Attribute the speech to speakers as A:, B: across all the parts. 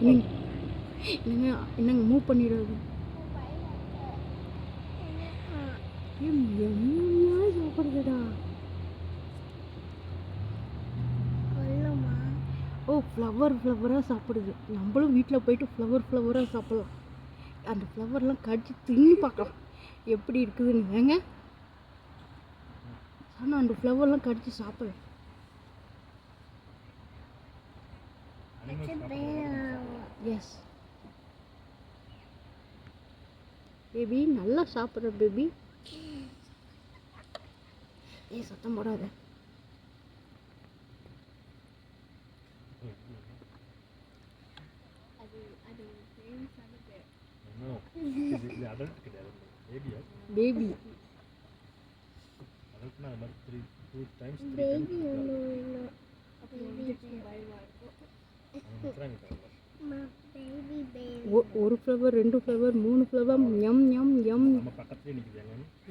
A: என்னங்க என்னங்க என்னங்க மூவ் பண்ணிடாது ஏன் எம்மையா சாப்பிடுதுடா
B: கொல்லுமா
A: ஓ ஃப்ளவர் ஃப்ளவராக சாப்பிடுது. நம்மளும் வீட்டில் போயிட்டு ஃப்ளவர் ஃப்ளவராக சாப்பிடலாம். அந்த ஃப்ளவர்லாம் கடிச்சு தின்னு பார்க்கலாம். எப்படி இருக்குதுன்னு. ஏங்க? ஆனால் அந்த ஃப்ளவர்லாம் கடிச்சு சாப்பிடலாம் எஸ் பேபி நல்லா சாப்பிட்ற பேபி ஏய் சத்தம் போடாத. பேபி
B: பேபி
C: டைம்ஸ்
B: ஒன்று பேபி பேபி
A: ஒ- ஒரு ஃப்ளவர் ரெண்டு ஃப்ளவர் மூணு flower M M M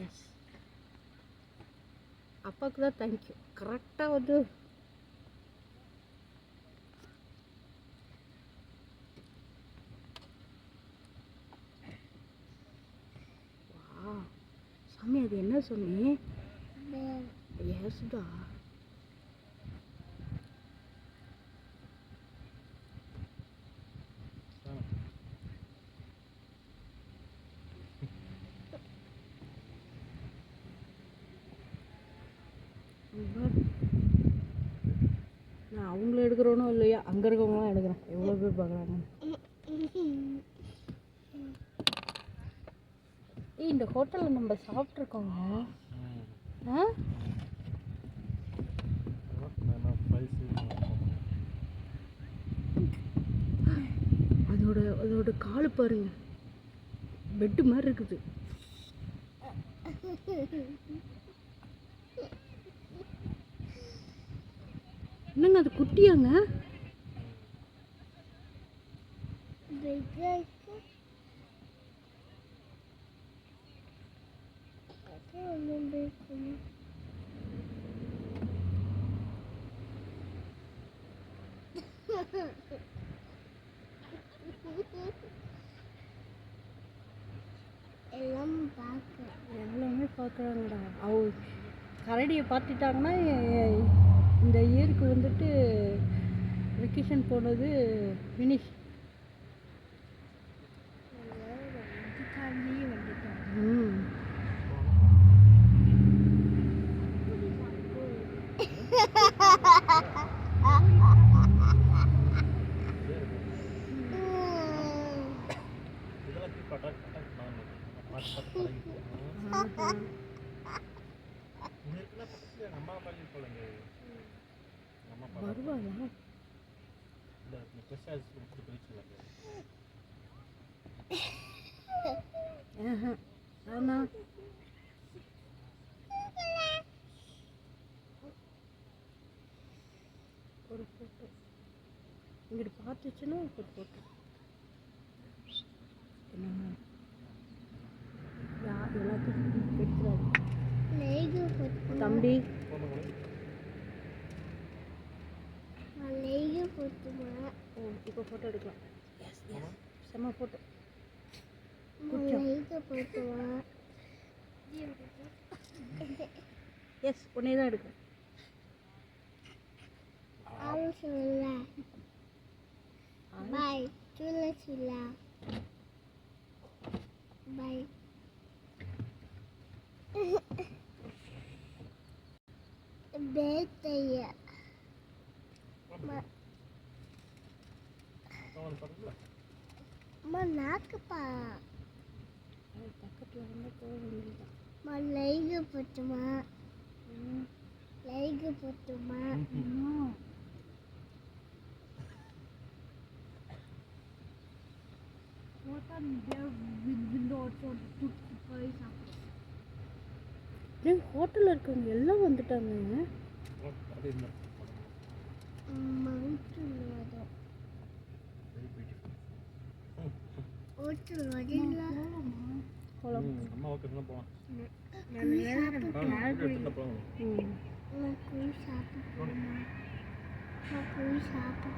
A: S அப்பாவுக்கு தான் தேங்க்யூ கரெக்டாக வந்து வா சாமி அது என்ன சொன்னேன் எஸ்டா நான் அவங்கள எடுக்கிறோனோ இல்லையா அங்கே இருக்கவங்களாம் எடுக்கிறேன். எவ்வளோ பேர் பார்க்குறாங்க ஏய் இந்த ஹோட்டலில் நம்ம சாப்பிட்ருக்கோங்க ஆ? அதோட அதோட காலு பாருங்க. பெட்டு மாதிரி இருக்குது. என்னங்க அது குட்டியாங்க?
B: எல்லாம் பார்க்க
A: எல்லாமே பார்க்குறாங்கடா. அவ கரடியை பார்த்துட்டாங்கன்னா இந்த இயருக்கு வந்துட்டு வெக்கேஷன் போனது
C: பக்கத்துல நம்ம அம்மா மாதிரி
A: ஆஹா ஆனா ஒரு ஃபோட்டோ இங்கிட்டு பார்த்துச்சுன்னா ஒரு ஃபோட்டோ என்னங்க யா எல்லாத்தையும் எடுத்துறாரு தம்பி
B: லேகு போட்டுமா
A: இப்போ ஃபோட்டோ எடுக்கலாம் எஸ் எஸ் செம்ம ஃபோட்டோ எஸ் உன்னே தான் எடுக்கிறேன்.
B: பாய் சொல்ல சொல்ல பாய் பேத்தைய
C: அவன் பக்கத்துல
B: அம்மா நாக்குப்பா
A: பக்கத்தில் வந்து போக
B: அம்மா லைகு போட்டுமா? லைகு போட்டுமா?
A: ஏன் ஹோட்டலில் இருக்கவங்க எல்லாம் வந்துட்டாங்க.
C: அது என்ன
B: மவுண்டன் வரும்
C: வெரி பியூட்டிஃபுல்
B: ஹோட்டல் வரல
A: போகலாம்
C: அம்மா ஓகே போகலாம் போகலாம்
B: சாப்பிட்டு